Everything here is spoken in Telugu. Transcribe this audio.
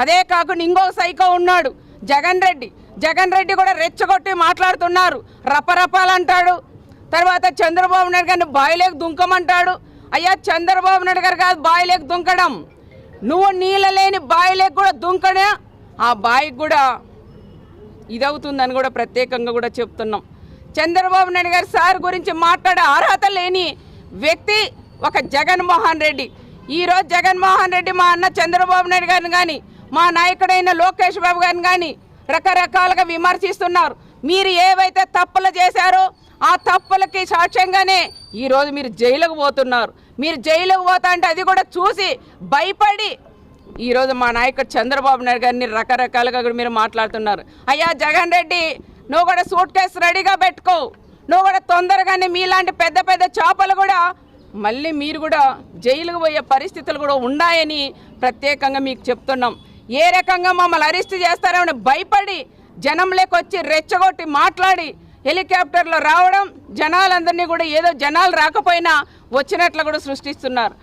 అదే కాకుండా ఇంకో సైకో ఉన్నాడు జగన్ రెడ్డి. జగన్ రెడ్డి కూడా రెచ్చగొట్టి మాట్లాడుతున్నారు. రపరపాలంటాడు. తర్వాత చంద్రబాబు నాయుడు గారిని బాయిలేకి దుంకమంటాడు. అయ్యా చంద్రబాబు నాయుడు గారు కాదు బాయిలేకి దుంకడం. నువ్వు నీళ్ళ లేని బాయిలేకి కూడా దుంకడా ఆ బాయికి కూడా ఇదవుతుందని కూడా ప్రత్యేకంగా కూడా చెప్తున్నాం. చంద్రబాబు నాయుడు గారి సార్ గురించి మాట్లాడే అర్హత లేని వ్యక్తి ఒక జగన్మోహన్ రెడ్డి. ఈరోజు జగన్మోహన్ రెడ్డి మా అన్న చంద్రబాబు నాయుడు గారిని కానీ మా నాయకుడైన లోకేష్ బాబు గారిని కానీ రకరకాలుగా విమర్శిస్తున్నారు. మీరు ఏవైతే తప్పులు చేశారో ఆ తప్పులకి సాక్ష్యంగానే ఈరోజు మీరు జైలుకు పోతున్నారు. మీరు జైలుకు పోతా అంటే అది కూడా చూసి భయపడి ఈరోజు మా నాయకుడు చంద్రబాబు నాయుడు గారిని రకరకాలుగా కూడా మీరు మాట్లాడుతున్నారు. అయ్యా జగన్ రెడ్డి నువ్వు కూడా సూట్ కేసు రెడీగా పెట్టుకో. నువ్వు కూడా తొందరగానే మీలాంటి పెద్ద పెద్ద చేపలు కూడా మళ్ళీ మీరు కూడా జైలుకు పోయే పరిస్థితులు కూడా ఉన్నాయని ప్రత్యేకంగా మీకు చెప్తున్నాం. ఏ రకంగా మమ్మల్ని అరెస్ట్ చేస్తారని భయపడి జనంలోకి వచ్చి రెచ్చగొట్టి మాట్లాడి హెలికాప్టర్లో రావడం జనాలందరినీ కూడా ఏదో జనాలు రాకపోయినా వచ్చినట్లు కూడా సృష్టిస్తున్నారు.